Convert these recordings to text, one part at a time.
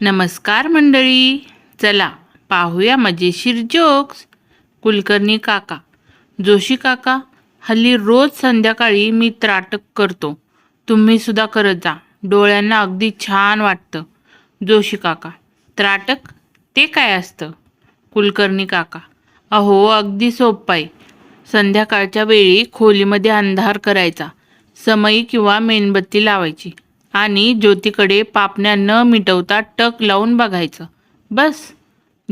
नमस्कार मंडळी. चला पाहूया मजेशीर जोक्स कुलकर्णी काका जोशी काका हल्ली रोज संध्याकाळी मी त्राटक करतो. तुम्ही सुद्धा करत जा. डोळ्यांना अगदी छान वाटतं. जोशी काका त्राटक? ते काय असतं? कुलकर्णी काका अहो अगदी सोपं संध्याकाळच्या वेळी खोलीमध्ये अंधार करायचा. समयी किंवा मेणबत्ती लावायची. आणि ज्योतीकडे पापण्या न मिटवता टक लावून बघायचं. बस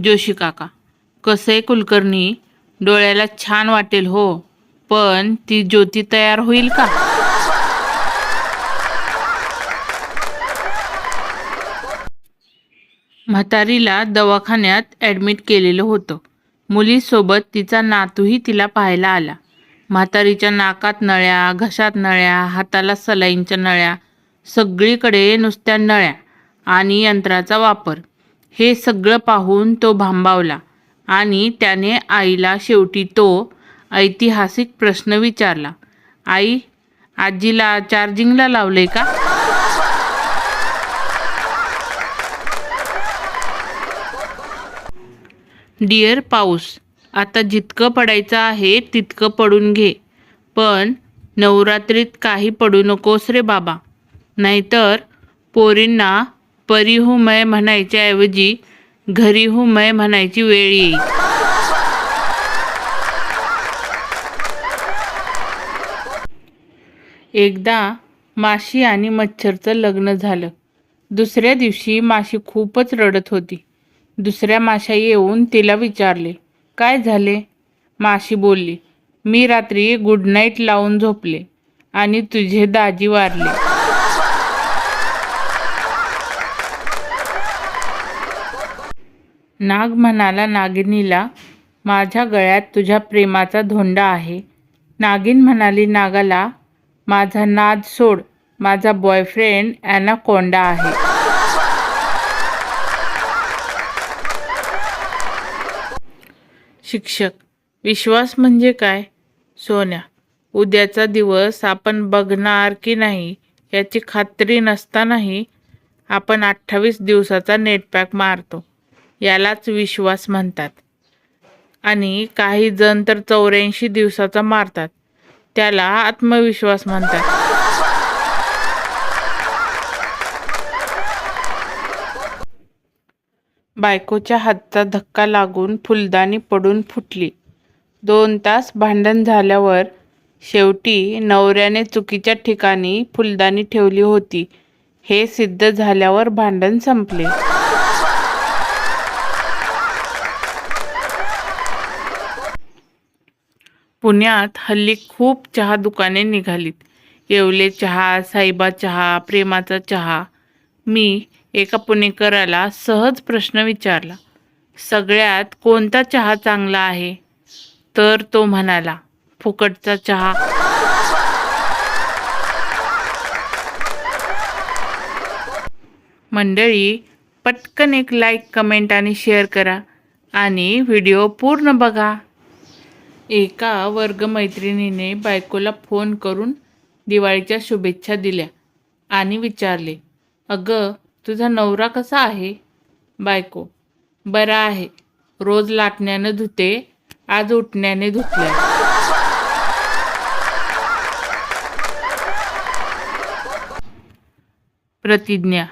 जोशी काका. कसं आहे कुलकर्णी? डोळ्याला छान वाटेल हो. पण ती ज्योती तयार होईल का? म्हातारीला दवाखान्यात ॲडमिट केलेलं होतं. मुलीसोबत तिचा नातूही तिला पाहायला आला. म्हातारीच्या नाकात नळ्या घशात नळ्या हाताला सलाईंच्या नळ्या सगळीकडे नुसत्या नळ्या आणि यंत्राचा वापर. हे सगळं पाहून तो भांबावला आणि त्याने आईला शेवटी तो ऐतिहासिक प्रश्न विचारला. आई आजीला चार्जिंगला लावले का? डिअर पाऊस आता जितकं पडायचं आहे तितकं पडून घे पण नवरात्रीत काही पडू नकोस रे बाबा. नाहीतर पोरींना परिहुमय म्हणायच्याऐवजी घरीहुमय म्हणायची वेळ येईल. एकदा माशी आणि मच्छरचं लग्न झालं. दुसऱ्या दिवशी माशी खूपच रडत होती. दुसऱ्या माशा येऊन तिला विचारले काय झाले? माशी बोलली मी रात्री गुड नाईट लावून झोपले आणि तुझे दाजी वारले. नाग म्हणाला नागिनीला माझ्या गळ्यात तुझ्या प्रेमाचा धोंडा आहे. नागिन म्हणाली नागाला माझा नाद सोड माझा बॉयफ्रेंड ॲनाकोंडा आहे. शिक्षक विश्वास म्हणजे काय? सोन्या उद्याचा दिवस आपण बघणार की नाही याची खात्री नसतानाही आपण अठ्ठावीस दिवसाचा नेटपॅक मारतो. यालाच विश्वास म्हणतात. आणि काही जण तर चौऱ्याऐंशी दिवसाचा मारतात. त्याला आत्मविश्वास म्हणतात. बायकोच्या हातचा धक्का लागून फुलदाणी पडून फुटली. दोन तास भांडण झाल्यावर शेवटी नवऱ्याने चुकीच्या ठिकाणी फुलदाणी ठेवली होती. हे सिद्ध झाल्यावर भांडण संपले. पुण्यात हल्ली खूप चहा दुकाने निघालीत. येवले चहा साईबा चहा प्रेमाचा चहा. मी एका पुणेकराला सहज प्रश्न विचारला सगळ्यात कोणता चहा चांगला आहे? तर तो म्हणाला फुकटचा चहा. मंडळी पटकन एक लाईक कमेंट आणि शेअर करा आणि व्हिडिओ पूर्ण बघा. एका वर्गमैत्रिणीने बायकोला फोन करून दिवाळीच्या शुभेच्छा दिल्या आणि विचारले अगं तुझा नवरा कसा आहे? बायको बरा आहे. रोज लाटण्यानं धुते आज उठण्याने धुतल्या. प्रतिज्ञा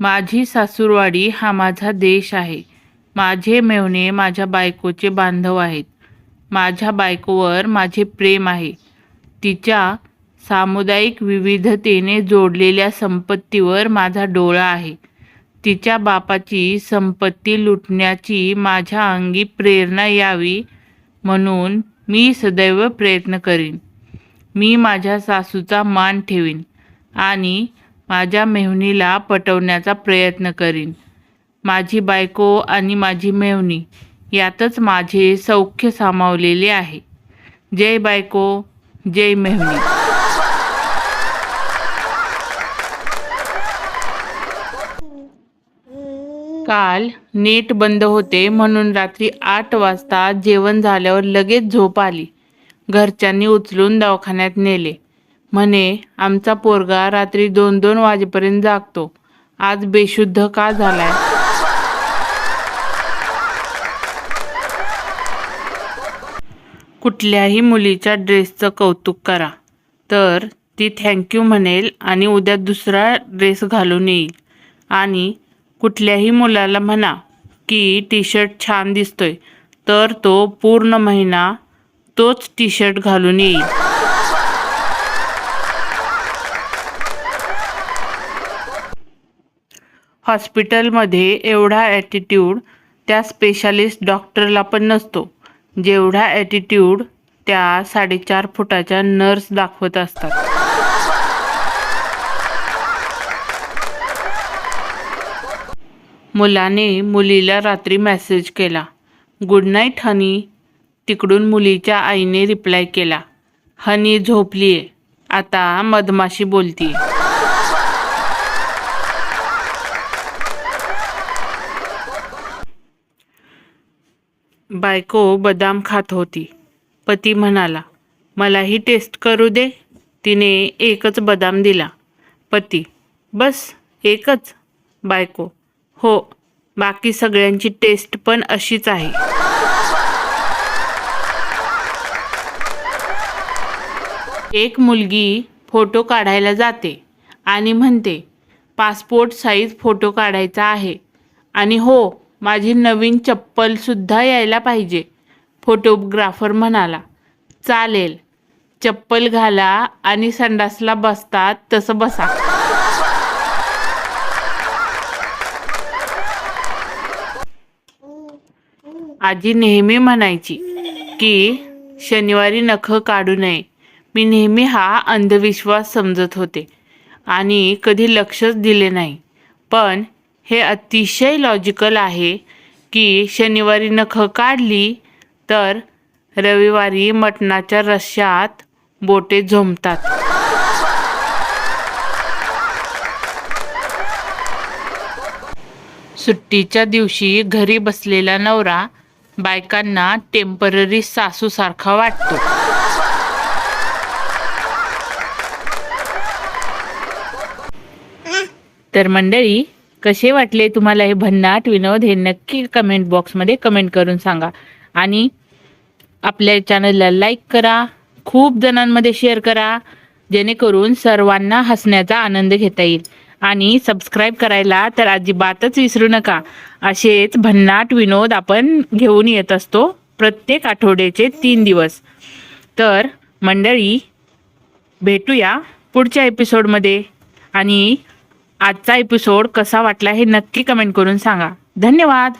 माझी सासूरवाडी हा माझा देश आहे. माझे मेवणे माझ्या बायकोचे बांधव आहेत. माझ्या बायकोवर माझे प्रेम आहे. तिच्या सामुदायिक विविधतेने जोडलेल्या संपत्तीवर माझा डोळा आहे. तिच्या बापाची संपत्ती लुटण्याची माझ्या अंगी प्रेरणा यावी म्हणून मी सदैव प्रयत्न करीन. मी माझ्या सासूचा मान ठेवीन आणि माझ्या मेहुणीला पटवण्याचा प्रयत्न करीन. माझी बायको आणि माझी मेहुणी यातच माझे सौख्य सामावलेले आहे. जय बायको जय मेहमी. काल नेट बंद होते म्हणून रात्री आठ वाजता जेवण झाल्यावर लगेच झोप आली. घरच्यांनी उचलून दवाखान्यात नेले. म्हणे आमचा पोरगा रात्री दोन दोन वाजेपर्यंत जागतो. आज बेशुद्ध का झालाय? कुठल्याही मुलीच्या ड्रेसचं कौतुक करा. तर ती थँक्यू म्हणेल आणि उद्या दुसरा ड्रेस घालून येईल. आणि कुठल्याही मुलाला म्हणा की टी शर्ट छान दिसतोय तर तो पूर्ण महिना तोच टी शर्ट घालून येईल. हॉस्पिटलमध्ये एवढा ॲटिट्यूड त्या स्पेशालिस्ट डॉक्टरला पण नसतो. जेवढा ॲटिट्यूड त्या साडेचार फुटाच्या नर्स दाखवत असतात. मुलाने मुलीला रात्री मेसेज केला. गुड नाईट हनी तिकडून मुलीच्या आईने रिप्लाय केला. हनी झोपलीये. आता मधमाशी बोलतीये. बायको बदाम खात होती. पती म्हणाला मलाही टेस्ट करू दे. तिने एकच बदाम दिला. पती बस एकच. बायको हो बाकी सगळ्यांची टेस्ट पण अशीच आहे. एक मुलगी फोटो काढायला जाते आणि म्हणते पासपोर्ट साईज फोटो काढायचा आहे. आणि हो माझी नवीन चप्पलसुद्धा यायला पाहिजे. फोटोग्राफर म्हणाला चालेल. चप्पल घाला आणि संडासला बसतात तसं बसा. आजी नेहमी म्हणायची की शनिवारी नखं काढू नये. मी नेहमी हा अंधविश्वास समजत होते आणि कधी लक्षच दिले नाही. पण हे अतिशय लॉजिकल आहे की शनिवारी नखं काढली तर रविवारी मटणाच्या रश्यात बोटे झोंबतात सुट्टीच्या दिवशी घरी बसलेला नवरा बायकांना टेंपररी सासूसारखा वाटतो. तर मंडळी कसे वाटले तुम्हाला हे भन्नाट विनोद हे नक्की कमेंट बॉक्समध्ये कमेंट करून सांगा. आणि आपल्या चॅनलला लाईक करा खूप जणांमध्ये शेअर करा जेणेकरून सर्वांना हसण्याचा आनंद घेता येईल. आणि सबस्क्राईब करायला तर अजिबातच विसरू नका. असेच भन्नाट विनोद आपण घेऊन येत असतो प्रत्येक आठवड्याचे तीन दिवस. तर मंडळी भेटूया पुढच्या एपिसोडमध्ये आणि आजचा एपिसोड कसा वाटला हे नक्की कमेंट करून सांगा. धन्यवाद.